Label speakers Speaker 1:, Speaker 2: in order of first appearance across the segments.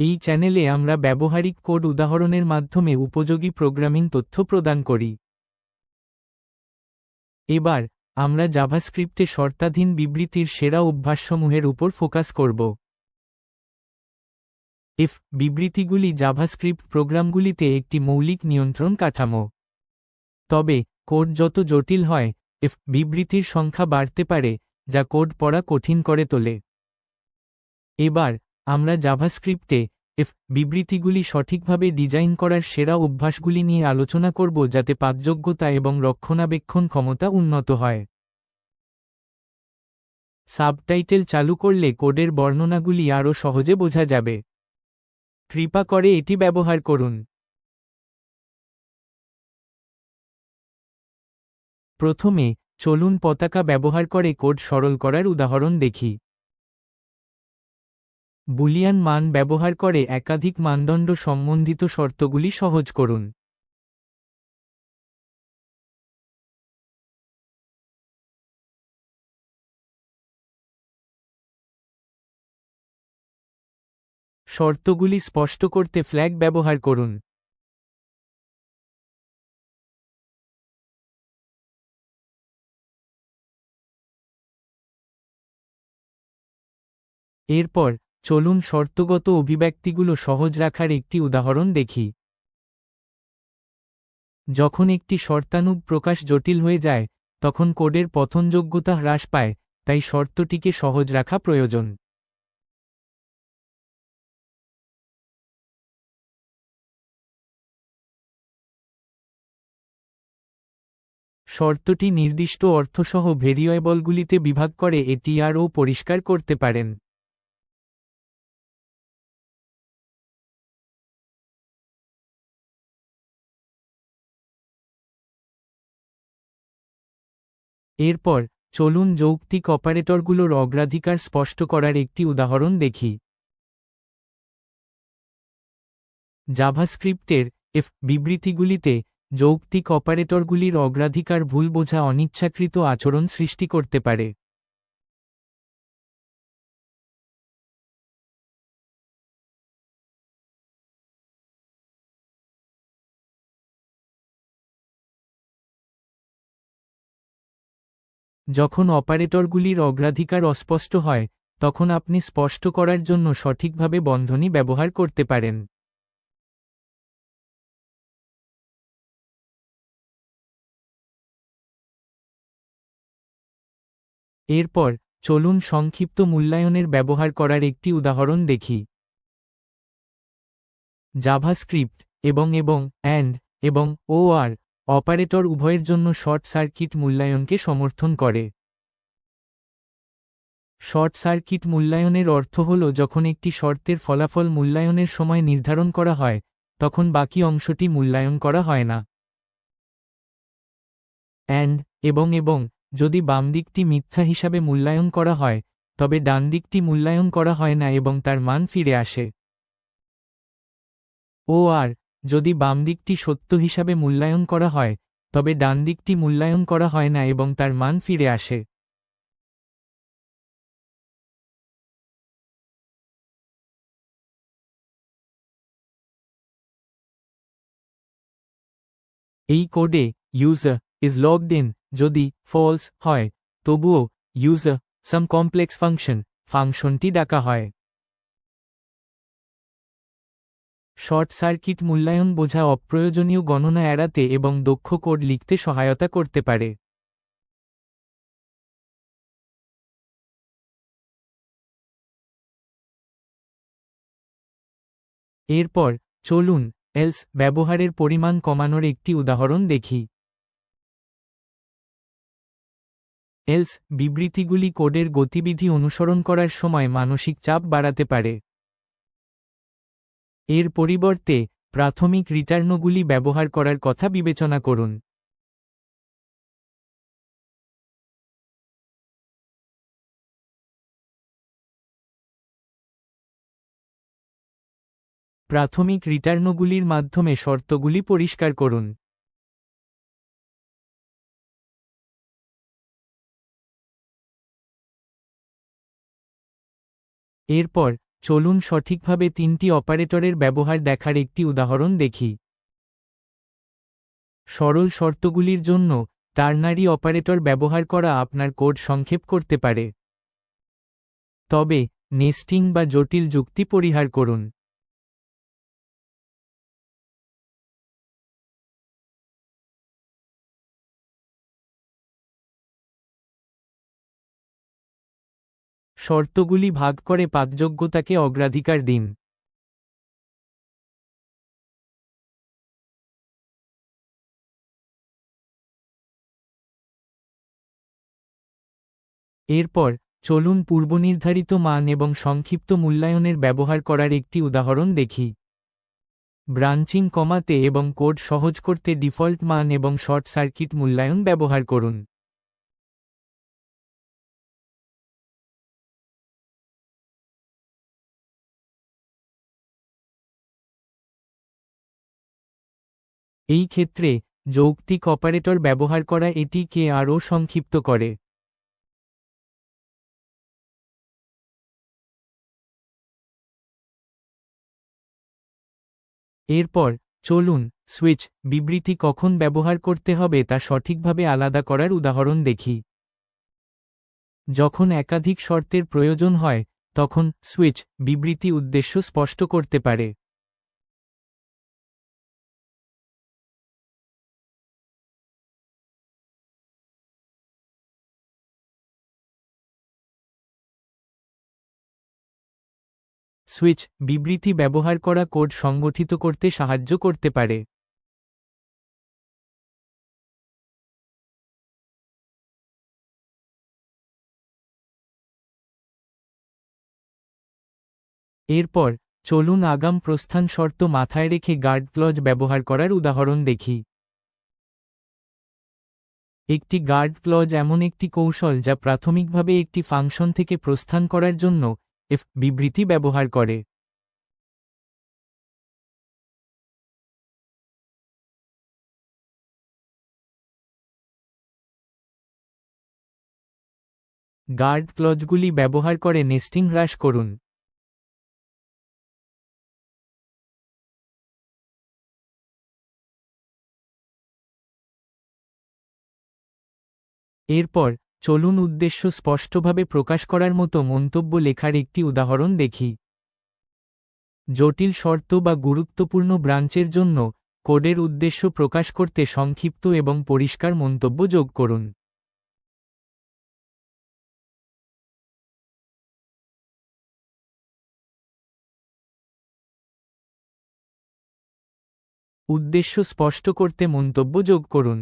Speaker 1: এই চ্যানেলে আমরা ব্যবহারিক কোড উদাহরণের মাধ্যমে উপযোগী প্রোগ্রামিং তথ্য প্রদান করি। এবার, আমরা জাভাস্ক্রিপ্টে শর্তাধীন বিবৃতির সেরা অভ্যাসসমূহের উপর ফোকাস করব। এফ বিবৃতিগুলি জাভাস্ক্রিপ্ট প্রোগ্রামগুলিতে একটি মৌলিক নিয়ন্ত্রণ কাঠামো। তবে, কোড যত জটিল হয় এফ বিবৃতির সংখ্যা বাড়তে পারে, যা কোড পড়া কঠিন করে তোলে। এবার আমরা জাভাস্ক্রিপ্টে এফ বিবৃতিগুলি সঠিকভাবে ডিজাইন করার সেরা অভ্যাসগুলি নিয়ে আলোচনা করব যাতে পাঠযোগ্যতা এবং রক্ষণাবেক্ষণ ক্ষমতা উন্নত হয়। সাবটাইটেল চালু করলে কোডের বর্ণনাগুলি আরও সহজে বোঝা যাবে। কৃপা করে এটি ব্যবহার করুন। প্রথমে চলুন পতাকা ব্যবহার করে কোড সরল করার উদাহরণ দেখি। বুলিয়ান মান ব্যবহার করে একাধিক মানদণ্ড সম্বন্ধিত শর্তগুলি সহজ করুন। শর্তগুলি স্পষ্ট করতে ফ্ল্যাগ ব্যবহার করুন। এরপর চলুন শর্তগত অভিব্যক্তিগুলো সহজ রাখার একটি উদাহরণ দেখি। যখন একটি শর্তানুগ প্রকাশ জটিল হয়ে যায়, তখন কোডের পথনযোগ্যতা হ্রাস পায়, তাই শর্তটিকে সহজ রাখা প্রয়োজন। শর্তটি নির্দিষ্ট অর্থসহ ভেরিয়েবলগুলিতে বিভাগ করে এটি আরও পরিষ্কার করতে পারেন। এরপর, চলুন যৌক্তিক অপারেটরগুলোর অগ্রাধিকার স্পষ্ট করার একটি উদাহরণ দেখি। জাভাস্ক্রিপ্টের এফ বিবৃতিগুলিতে, যৌক্তিক অপারেটরগুলির অগ্রাধিকার ভুল বোঝা অনিচ্ছাকৃত আচরণ সৃষ্টি করতে পারে। যখন অপারেটরগুলির অগ্রাধিকার অস্পষ্ট হয়, তখন আপনি স্পষ্ট করার জন্য সঠিকভাবে বন্ধনী ব্যবহার করতে পারেন। এরপর, চলুন সংক্ষিপ্ত মূল্যায়নের ব্যবহার করার একটি উদাহরণ দেখি। জাভাস্ক্রিপ্ট এবং এবং অ্যান্ড এবং ও আর অপারেটর উভয়ের জন্য শর্ট সার্কিট মূল্যায়নকে সমর্থন করে। শর্ট সার্কিট মূল্যায়নের অর্থ হল, যখন একটি শর্তের ফলাফল মূল্যায়নের সময় নির্ধারণ করা হয়, তখন বাকি অংশটি মূল্যায়ন করা হয় না। অ্যান্ড এবং এবং, যদি বাম দিকটি মিথ্যা হিসাবে মূল্যায়ন করা হয়, তবে ডান দিকটি মূল্যায়ন করা হয় না এবং তার মান ফিরে আসে। ও আর যদি বাম দিকটি সত্য হিসাবে মূল্যায়ন করা হয়, তবে ডান দিকটি মূল্যায়ন করা হয় না এবং তার মান ফিরে আসে। এই কোডে ইউজার ইজ লগড ইন যদি ফলস হয়, তবুও ইউজার সাম কমপ্লেক্স ফাংশন ফাংশনটি ডাকা হয়। শর্ট সার্কিট মূল্যায়ন বোঝা অপ্রয়োজনীয় গণনা এড়াতে এবং দক্ষ কোড লিখতে সহায়তা করতে পারে। এরপর, চলুন এলস ব্যবহারের পরিমাণ কমানোর একটি উদাহরণ দেখি। এলস বিবৃতিগুলি কোডের গতিবিধি অনুসরণ করার সময় মানসিক চাপ বাড়াতে পারে। এর পরিবর্তে প্রাথমিক রিটার্নগুলি ব্যবহার করার কথা বিবেচনা করুন। প্রাথমিক রিটার্নগুলির মাধ্যমে শর্তগুলি পরিষ্কার করুন। এরপর চলুন সঠিকভাবে তিনটি অপারেটরের ব্যবহার দেখার একটি উদাহরণ দেখি। সরল শর্তগুলির জন্য টার্নারি অপারেটর ব্যবহার করা আপনার কোড সংক্ষেপ করতে পারে। তবে, নেস্টিং বা জটিল যুক্তি পরিহার করুন। শর্তগুলি ভাগ করে পাকযোগ্যতাকে অগ্রাধিকার দিন। এরপর, চলুন পূর্বনির্ধারিত মান এবং সংক্ষিপ্ত মূল্যায়নের ব্যবহার করার একটি উদাহরণ দেখি। ব্রাঞ্চিং কমাতে এবং কোড সহজ করতে ডিফল্ট মান এবং শর্ট সার্কিট মূল্যায়ন ব্যবহার করুন। এই ক্ষেত্রে যৌক্তিক অপারেটর ব্যবহার করা এটিকে আরও সংক্ষিপ্ত করে। এরপর, চলুন সুইচ বিবৃতি কখন ব্যবহার করতে হবে তা সঠিকভাবে আলাদা করার উদাহরণ দেখি। যখন একাধিক শর্তের প্রয়োজন হয়, তখন সুইচ বিবৃতি উদ্দেশ্য স্পষ্ট করতে পারে। সুইচ বিবৃতি ব্যবহার করা কোড সংগঠিত করতে সাহায্য করতে পারে। এরপর চলুন আগাম প্রস্থান শর্ত মাথায় রেখে গার্ড ক্লজ ব্যবহার করার উদাহরণ দেখি। একটি গার্ড ক্লজ এমন একটি কৌশল যা প্রাথমিকভাবে একটি ফাংশন থেকে প্রস্থান করার জন্য এফ বিবৃতি ব্যবহার করে। গার্ড ক্লজগুলি ব্যবহার করে নেস্টিং হ্রাস করুন। এরপর চলুন উদ্দেশ্য স্পষ্টভাবে প্রকাশ করার মতো মন্তব্য লেখার একটি উদাহরণ দেখি। জটিল শর্ত বা গুরুত্বপূর্ণ ব্রাঞ্চের জন্য কোডের উদ্দেশ্য প্রকাশ করতে সংক্ষিপ্ত এবং পরিষ্কার মন্তব্য যোগ করুন। উদ্দেশ্য স্পষ্ট করতে মন্তব্য যোগ করুন।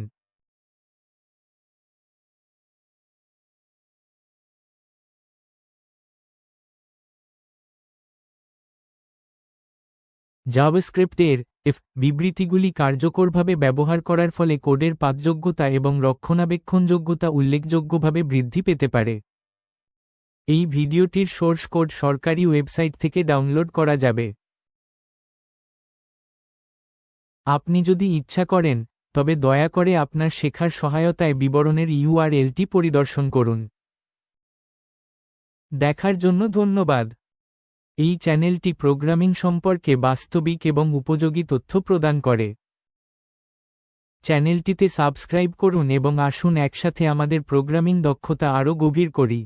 Speaker 1: জাভাস্ক্রিপ্টের এফ বিবৃতিগুলি কার্যকরভাবে ব্যবহার করার ফলে কোডের পাঠযোগ্যতা এবং রক্ষণাবেক্ষণযোগ্যতা উল্লেখযোগ্যভাবে বৃদ্ধি পেতে পারে। এই ভিডিওটির সোর্স কোড সরকারি ওয়েবসাইট থেকে ডাউনলোড করা যাবে। আপনি যদি ইচ্ছা করেন, তবে দয়া করে আপনার শেখার সহায়তায় বিবরণের ইউআরএলটি পরিদর্শন করুন। দেখার জন্য ধন্যবাদ। এই চ্যানেলটি প্রোগ্রামিং সম্পর্কে বাস্তবিক এবং উপযোগী তথ্য প্রদান করে। চ্যানেলটিতে সাবস্ক্রাইব করুন এবং আসুন একসাথে আমাদের প্রোগ্রামিং দক্ষতা আরও গভীর করি।